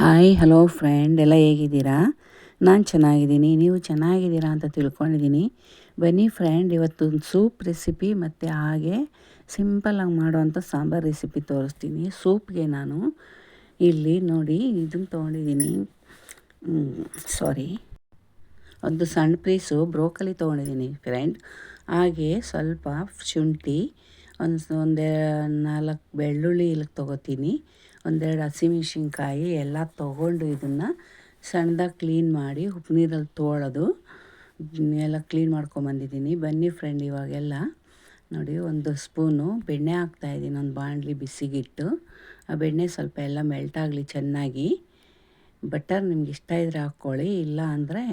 Hi hello friend ಎಲ್ಲ ಹೇಗಿದ್ದೀರಾ? ನಾನು ಚೆನ್ನಾಗಿದ್ದೀನಿ. ನೀವು ಚೆನ್ನಾಗಿದ್ದೀರಾ ಅಂತ ತಿಳ್ಕೊಂಡಿದ್ದೀನಿ. ಬನ್ನಿ ಫ್ರೆಂಡ್ ಇವತ್ತೊಂದು ಸೂಪ್ ರೆಸಿಪಿ ಮತ್ತು ಹಾಗೆ ಸಿಂಪಲ್ಲಾಗಿ ಮಾಡುವಂಥ ಸಾಂಬಾರು ರೆಸಿಪಿ ತೋರಿಸ್ತೀನಿ. ಸೂಪ್ಗೆ ನಾನು ಇಲ್ಲಿ ನೋಡಿ ಇದನ್ನು ತೊಗೊಂಡಿದ್ದೀನಿ. ಸಾರಿ ಒಂದು ಸಣ್ಣ ಪೀಸು ಬ್ರೋಕಲಿ ತೊಗೊಂಡಿದ್ದೀನಿ ಫ್ರೆಂಡ್ ಹಾಗೆ ಸ್ವಲ್ಪ ಶುಂಠಿ, ಒಂದು, ಒಂದೇ ನಾಲ್ಕು ಬೆಳ್ಳುಳ್ಳಿ ಇಲ್ಲಿ ತೊಗೋತೀನಿ. ಒಂದೆರಡು ಹಸಿಮೆಣ್ಸಿನ್ಕಾಯಿ ಎಲ್ಲ ತೊಗೊಂಡು ಇದನ್ನು ಸಣ್ಣದಾಗಿ ಕ್ಲೀನ್ ಮಾಡಿ ಉಪ್ಪು ನೀರಲ್ಲಿ ತೋಳೋದು ಎಲ್ಲ ಕ್ಲೀನ್ ಮಾಡ್ಕೊಂಬಂದಿದ್ದೀನಿ ಬನ್ನಿ ಫ್ರೆಂಡ್ ಇವಾಗೆಲ್ಲ. ನೋಡಿ, ಒಂದು ಸ್ಪೂನು ಬೆಣ್ಣೆ ಹಾಕ್ತಾಯಿದ್ದೀನಿ ಒಂದು ಬಾಣಲಿ ಬಿಸಿಗಿಟ್ಟು. ಆ ಬೆಣ್ಣೆ ಸ್ವಲ್ಪ ಎಲ್ಲ ಮೆಲ್ಟಾಗಲಿ ಚೆನ್ನಾಗಿ. ಬಟರ್ ನಿಮ್ಗೆ ಇಷ್ಟ ಇದ್ದರೆ ಹಾಕ್ಕೊಳ್ಳಿ, ಇಲ್ಲ ಅಂದರೆ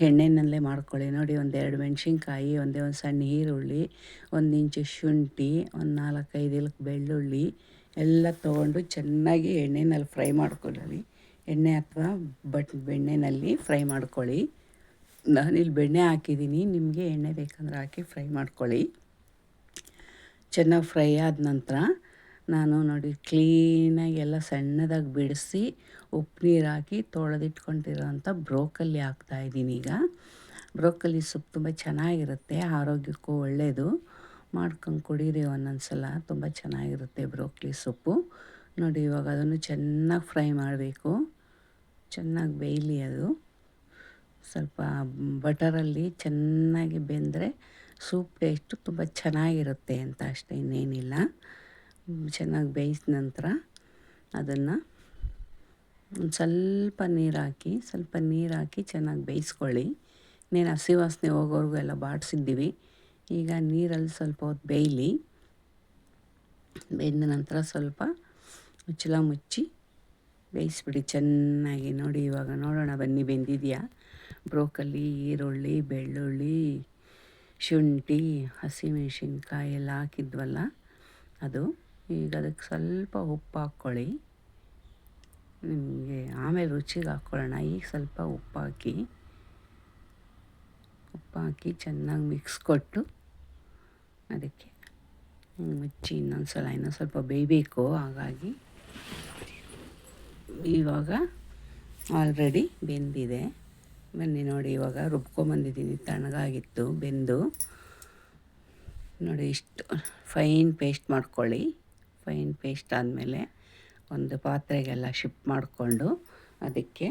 ಎಣ್ಣೆನಲ್ಲೇ ಮಾಡ್ಕೊಳ್ಳಿ. ನೋಡಿ ಒಂದೆರಡು ಮೆಣಸಿನ್ಕಾಯಿ, ಒಂದೇ ಒಂದು ಸಣ್ಣ ಈರುಳ್ಳಿ, ಒಂದು ಇಂಚು ಶುಂಠಿ, ಒಂದು ನಾಲ್ಕೈದು ಇಲಕ್ಕೆ ಬೆಳ್ಳುಳ್ಳಿ ಎಲ್ಲ ತೊಗೊಂಡು ಚೆನ್ನಾಗಿ ಎಣ್ಣೆನಲ್ಲಿ ಫ್ರೈ ಮಾಡ್ಕೊಳ್ಳಿ. ಎಣ್ಣೆ ಅಥವಾ ಬಟ್ ಬೆಣ್ಣೆನಲ್ಲಿ ಫ್ರೈ ಮಾಡ್ಕೊಳ್ಳಿ. ನಾನಿಲ್ಲಿ ಬೆಣ್ಣೆ ಹಾಕಿದ್ದೀನಿ. ನಿಮಗೆ ಎಣ್ಣೆ ಬೇಕಂದ್ರೆ ಹಾಕಿ ಫ್ರೈ ಮಾಡ್ಕೊಳ್ಳಿ. ಚೆನ್ನಾಗಿ ಫ್ರೈ ಆದ ನಂತರ ನಾನು ನೋಡಿ ಕ್ಲೀನಾಗಿ ಎಲ್ಲ ಸಣ್ಣದಾಗಿ ಬಿಡಿಸಿ ಉಪ್ಪು ನೀರು ಹಾಕಿ ತೊಳೆದಿಟ್ಕೊಂಡಿರೋಂಥ ಬ್ರೋಕಲ್ಲಿ ಹಾಕ್ತಾಯಿದ್ದೀನಿ ಈಗ. ಬ್ರೋಕಲಿ ಸೊಪ್ಪು ತುಂಬ ಚೆನ್ನಾಗಿರುತ್ತೆ, ಆರೋಗ್ಯಕ್ಕೂ ಒಳ್ಳೆಯದು ಮಾಡ್ಕೊಂಡು ಕುಡೀರಿ ಒಂದೊಂದು ಸಲ ತುಂಬ ಚೆನ್ನಾಗಿರುತ್ತೆ ಬ್ರೋಕ್ಲಿ ಸೊಪ್ಪು ನೋಡಿ ಇವಾಗ ಅದನ್ನು ಚೆನ್ನಾಗಿ ಫ್ರೈ ಮಾಡಬೇಕು. ಚೆನ್ನಾಗಿ ಬೇಯಲಿ ಅದು. ಸ್ವಲ್ಪ ಬಟರಲ್ಲಿ ಚೆನ್ನಾಗಿ ಬೆಂದರೆ ಸೂಪ್ ಟೇಸ್ಟು ತುಂಬ ಚೆನ್ನಾಗಿರುತ್ತೆ ಅಂತ ಅಷ್ಟೇ ಇನ್ನೇನಿಲ್ಲ. ಚೆನ್ನಾಗಿ ಬೇಯಿಸಿದ ನಂತರ ಅದನ್ನು ಒಂದು ಸ್ವಲ್ಪ ನೀರು ಹಾಕಿ, ಸ್ವಲ್ಪ ನೀರು ಹಾಕಿ ಚೆನ್ನಾಗಿ ಬೇಯಿಸ್ಕೊಳ್ಳಿ. ನೀನು ಹಸಿ ವಾಸನೆ ಹೋಗೋವರೆಗೂ ಎಲ್ಲ ಬಾಡಿಸಿದ್ದೀವಿ. ಈಗ ನೀರಲ್ಲಿ ಸ್ವಲ್ಪ ಹೊತ್ತು ಬೇಯಲಿ. ಬೇಯ್ದ ನಂತರ ಸ್ವಲ್ಪ ಮುಚ್ಚಲ ಮುಚ್ಚಿ ಬೇಯಿಸ್ಬಿಡಿ. ಚೆನ್ನಾಗಿ ನೋಡಿ, ಇವಾಗ ನೋಡೋಣ. ಬನ್ನಿ, ಬೆಂದಿದೆಯಾ? ಬ್ರೋಕಲಿ, ಈರುಳ್ಳಿ, ಬೆಳ್ಳುಳ್ಳಿ, ಶುಂಠಿ ಹಸಿಮೆಣಸಿನ್ಕಾಯಿ ಎಲ್ಲ ಹಾಕಿದ್ವಲ್ಲ, ಅದು ಈಗ ಅದಕ್ಕೆ ಸ್ವಲ್ಪ ಉಪ್ಪು ಹಾಕ್ಕೊಳ್ಳಿ. ನಿಮಗೆ ಆಮೇಲೆ ರುಚಿಗೆ ಹಾಕ್ಕೊಳ್ಳೋಣ. ಈಗ ಸ್ವಲ್ಪ ಉಪ್ಪು ಹಾಕಿ ಉಪ್ಪು ಹಾಕಿ ಚೆನ್ನಾಗಿ ಮಿಕ್ಸ್ ಕೊಟ್ಟು ಅದಕ್ಕೆ ಮುಚ್ಚಿ ಇನ್ನೊಂದು ಸಲ ಇನ್ನೊಂದು ಸ್ವಲ್ಪ ಬೇಯಬೇಕು. ಹಾಗಾಗಿ ಇವಾಗ ಆಲ್ರೆಡಿ ಬೆಂದಿದೆ. ಬನ್ನಿ ನೋಡಿ, ಇವಾಗ ರುಬ್ಕೊಂಬಂದಿದ್ದೀನಿ ತಣ್ಣಗಾಗಿತ್ತು, ಬೆಂದು. ನೋಡಿ, ಇಷ್ಟು ಫೈನ್ ಪೇಸ್ಟ್ ಮಾಡ್ಕೊಳ್ಳಿ. ಫೈನ್ ಪೇಸ್ಟ್ ಆದಮೇಲೆ ಒಂದು ಪಾತ್ರೆಗೆಲ್ಲ ಶಿಫ್ಟ್ ಮಾಡಿಕೊಂಡು ಅದಕ್ಕೆ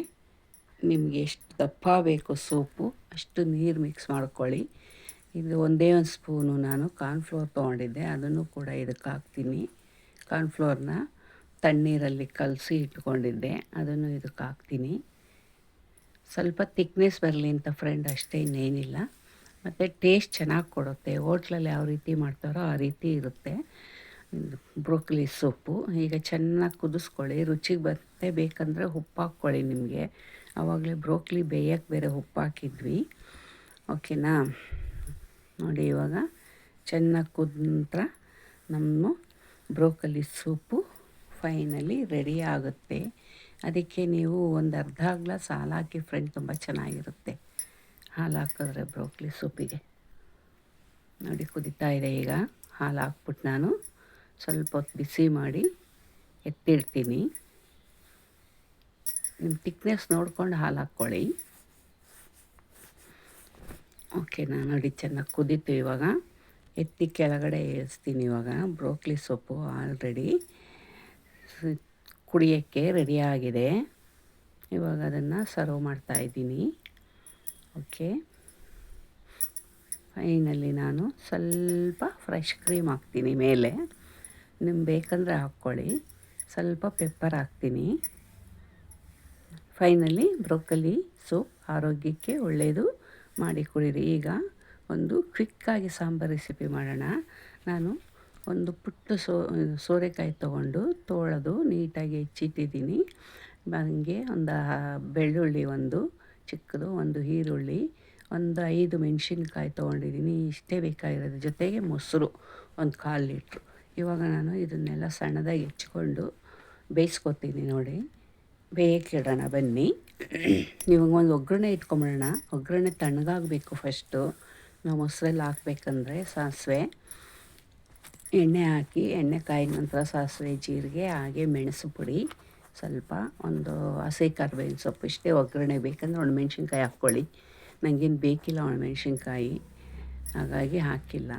ನಿಮಗೆ ಎಷ್ಟು ದಪ್ಪ ಬೇಕು ಸೂಪು ಅಷ್ಟು ನೀರು ಮಿಕ್ಸ್ ಮಾಡ್ಕೊಳ್ಳಿ. ಇದು ಒಂದೇ ಒಂದು ಸ್ಪೂನು ನಾನು ಕಾರ್ನ್ಫ್ಲೋರ್ ತೊಗೊಂಡಿದ್ದೆ, ಅದನ್ನು ಕೂಡ ಇದಕ್ಕೆ ಹಾಕ್ತೀನಿ. ಕಾರ್ನ್ಫ್ಲೋರ್ನ ತಣ್ಣೀರಲ್ಲಿ ಕಲಸಿ ಇಟ್ಕೊಂಡಿದ್ದೆ, ಅದನ್ನು ಇದಕ್ಕೆ ಹಾಕ್ತೀನಿ. ಸ್ವಲ್ಪ ತಿಕ್ನೆಸ್ ಬರಲಿ ಅಂತ ಫ್ರೆಂಡ್ ಅಷ್ಟೇ, ಇನ್ನೇನಿಲ್ಲ. ಮತ್ತು ಟೇಸ್ಟ್ ಚೆನ್ನಾಗಿ ಕೊಡುತ್ತೆ, ಹೋಟ್ಲಲ್ಲಿ ಯಾವ ರೀತಿ ಮಾಡ್ತಾರೋ ಆ ರೀತಿ ಇರುತ್ತೆ. ಬ್ರೋಕ್ಲಿ ಸೊಪ್ಪು. ಈಗ ಚೆನ್ನಾಗಿ ಕುದಿಸ್ಕೊಳ್ಳಿ. ರುಚಿಗೆ ಬರುತ್ತೆ ಬೇಕಂದರೆ ಉಪ್ಪು ಹಾಕ್ಕೊಳ್ಳಿ ನಿಮಗೆ. ಆವಾಗಲೇ ಬ್ರೋಕ್ಲಿ ಬೇಯಕ್ಕೆ ಬೇರೆ ಉಪ್ಪು ಹಾಕಿದ್ವಿ. ಓಕೆನಾ? ನೋಡಿ ಇವಾಗ ಚೆನ್ನಾಗಿ ಕುದ ನಂತರ ನಮ್ಮ ಬ್ರೋಕಲಿ ಸೂಪು ಫೈನಲಿ ರೆಡಿ ಆಗುತ್ತೆ. ಅದಕ್ಕೆ ನೀವು ಒಂದು ಅರ್ಧ ಗ್ಲಾಸ್ ಹಾಲು ಹಾಕಿ ಫ್ರೆಂಡ್ ತುಂಬ ಚೆನ್ನಾಗಿರುತ್ತೆ. ಹಾಲು ಹಾಕಿದ್ರೆ ಬ್ರೋಕ್ಲಿ ಸೂಪಿಗೆ ನೋಡಿ ಕುದಿತಾ ಇದೆ ಈಗ. ಹಾಲು ಹಾಕ್ಬಿಟ್ಟು ನಾನು. ಸ್ವಲ್ಪ ಹೊತ್ತು ಬಿಸಿ ಮಾಡಿ ಎತ್ತಿಡ್ತೀನಿ ನಿಮ್ಮ ತಿಕ್ನೆಸ್ ನೋಡ್ಕೊಂಡು ಹಾಲು ಹಾಕ್ಕೊಳ್ಳಿ. ಓಕೆ, ನಾನು ನೋಡಿ ಚೆನ್ನಾಗಿ ಕುದೀತು ಇವಾಗ. ಎತ್ತಿ ಕೆಳಗಡೆ ಇಳಿಸ್ತೀನಿ ಇವಾಗ. ಬ್ರೋಕ್ಲಿ ಸೊಪ್ಪು ಆಲ್ರೆಡಿ ಕುಡಿಯೋಕ್ಕೆ ರೆಡಿಯಾಗಿದೆ ಇವಾಗ ಅದನ್ನು ಸರ್ವ್ ಮಾಡ್ತಾಯಿದ್ದೀನಿ ಓಕೆ. ಫೈನಲ್ಲಿ ನಾನು ಸ್ವಲ್ಪ ಫ್ರೆಶ್ ಕ್ರೀಮ್ ಹಾಕ್ತೀನಿ ಮೇಲೆ. ನಿಮ್ಗೆ ಬೇಕಂದರೆ ಹಾಕ್ಕೊಳ್ಳಿ. ಸ್ವಲ್ಪ ಪೆಪ್ಪರ್ ಹಾಕ್ತೀನಿ. ಫೈನಲಿ ಬ್ರೊಕ್ಕಲಿ ಸೂಪ್ ಆರೋಗ್ಯಕ್ಕೆ ಒಳ್ಳೆಯದು ಮಾಡಿ ಕುಡಿರಿ. ಈಗ ಒಂದು ಕ್ವಿಕ್ಕಾಗಿ ಸಾಂಬಾರು ರೆಸಿಪಿ ಮಾಡೋಣ. ನಾನು ಒಂದು ಪುಟ್ಟು ಸೋ, ಸೋರೆಕಾಯಿ ತೊಗೊಂಡು ತೋಳೆದು ನೀಟಾಗಿ ಹೆಚ್ಚಿಟ್ಟಿದ್ದೀನಿ. ಹಂಗೆ ಒಂದು ಬೆಳ್ಳುಳ್ಳಿ ಒಂದು, ಚಿಕ್ಕದು ಒಂದು ಈರುಳ್ಳಿ, ಒಂದು ಐದು ಮೆಣಸಿನ್ಕಾಯಿ ತೊಗೊಂಡಿದ್ದೀನಿ. ಇಷ್ಟೇ ಬೇಕಾಗಿರೋದು. ಜೊತೆಗೆ ಮೊಸರು ಒಂದು ಕಾಲು ಲೀಟ್ರು. ಇವಾಗ ನಾನು ಇದನ್ನೆಲ್ಲ ಸಣ್ಣದಾಗಿ ಹೆಚ್ಕೊಂಡು ಬೇಯಿಸ್ಕೊತೀನಿ ನೋಡಿ. ಬೇಯಕ್ಕೆ ಇಡೋಣ ಬನ್ನಿ. ಇವಾಗ ಒಂದು ಒಗ್ಗರಣೆ ಇಟ್ಕೊಂಬಿಡೋಣ. ಒಗ್ಗರಣೆ ತಣ್ಣಗಾಗಬೇಕು ಫಸ್ಟು ನಾವು ಮೊಸರಲ್ಲಿ ಹಾಕ್ಬೇಕಂದ್ರೆ ಸಾಸಿವೆ. ಎಣ್ಣೆ ಹಾಕಿ, ಎಣ್ಣೆ ಕಾಯಿದ ನಂತರ ಸಾಸಿವೆ, ಜೀರಿಗೆ, ಹಾಗೆ ಮೆಣಸು ಪುಡಿ. ಸ್ವಲ್ಪ ಒಂದು ಹಸಿ ಕರ್ಬೇವಿನ ಸೊಪ್ಪು ಇಷ್ಟೇ ಒಗ್ಗರಣೆ ಬೇಕಂದ್ರೆ ಒಣಮೆಣ್ಸಿನ್ಕಾಯಿ ಹಾಕ್ಕೊಳ್ಳಿ. ನನಗೇನು ಬೇಕಿಲ್ಲ ಒಣಮೆಣ್ಸಿನ್ಕಾಯಿ. ಹಾಗಾಗಿ ಹಾಕಿಲ್ಲ.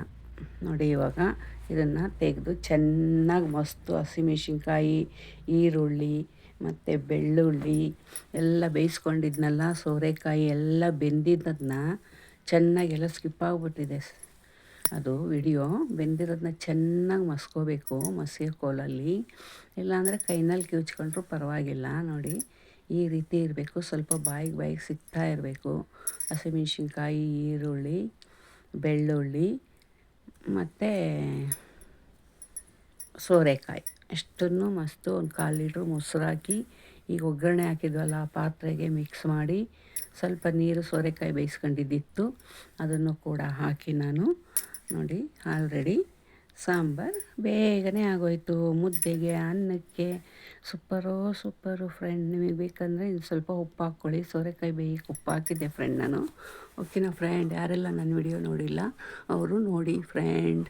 ನೋಡಿ ಇವಾಗ ಇದನ್ನು ತೆಗೆದು ಚೆನ್ನಾಗಿ ಮಸ್ತು ಹಸಿಮೆಣ್ಸಿನ್ಕಾಯಿ ಈರುಳ್ಳಿ ಮತ್ತು ಬೆಳ್ಳುಳ್ಳಿ ಎಲ್ಲ ಬೇಯಿಸ್ಕೊಂಡಿದ್ನಲ್ಲ ಸೋರೆಕಾಯಿ ಎಲ್ಲ ಬೆಂದಿದ್ದದನ್ನ ಚೆನ್ನಾಗೆಲ್ಲ ಸ್ಕಿಪ್ ಆಗಿಬಿಟ್ಟಿದೆ. ಅದು ವಿಡಿಯೋ ಬೆಂದಿರೋದನ್ನ ಚೆನ್ನಾಗಿ ಮಸ್ಕೋಬೇಕು ಮಸಿಯ ಕೋಲಲ್ಲಿ. ಇಲ್ಲಾಂದರೆ ಕೈನಲ್ಲಿ ಕಿವುಚ್ಕೊಂಡ್ರೂ ಪರವಾಗಿಲ್ಲ. ನೋಡಿ ಈ ರೀತಿ ಇರಬೇಕು, ಸ್ವಲ್ಪ ಬಾಯಿಗೆ ಬಾಯಿಗೆ ಸಿಗ್ತಾ ಇರಬೇಕು. ಹಸಿಮೆಣ್ಸಿನ್ಕಾಯಿ ಈರುಳ್ಳಿ, ಬೆಳ್ಳುಳ್ಳಿ. ಮತ್ತು ಸೋರೆಕಾಯಿ. ಇಷ್ಟನ್ನು ಮಸ್ತು ಒಂದು ಕಾಲು ಲೀಟ್ರ್ ಮೊಸರಾಕಿ, ಈಗ ಒಗ್ಗರಣೆ ಹಾಕಿದ್ವಲ್ಲ ಆ ಪಾತ್ರೆಗೆ ಮಿಕ್ಸ್ ಮಾಡಿ ಸ್ವಲ್ಪ ನೀರು ಸೋರೆಕಾಯಿ ಬೇಯಿಸ್ಕೊಂಡಿದ್ದಿತ್ತು. ಅದನ್ನು ಕೂಡ ಹಾಕಿ ನಾನು ನೋಡಿ ಆಲ್ರೆಡಿ ಸಾಂಬಾರು ಬೇಗನೆ ಆಗೋಯ್ತು. ಮುದ್ದೆಗೆ, ಅನ್ನಕ್ಕೆ, ಸೂಪರು ಸೂಪರು ಫ್ರೆಂಡ್ ನಿಮಗೆ ಬೇಕಂದರೆ ಇನ್ನು ಸ್ವಲ್ಪ ಉಪ್ಪು ಹಾಕ್ಕೊಳ್ಳಿ. ಸೋರೆಕಾಯಿ ಬೇಯಕ್ಕೆ ಉಪ್ಪು ಹಾಕಿದ್ದೆ ಫ್ರೆಂಡ್ ನಾನು. ಓಕೆನಾ ಫ್ರೆಂಡ್ ಯಾರೆಲ್ಲ ನನ್ನ ವಿಡಿಯೋ ನೋಡಿಲ್ಲ, ಅವರು ನೋಡಿ ಫ್ರೆಂಡ್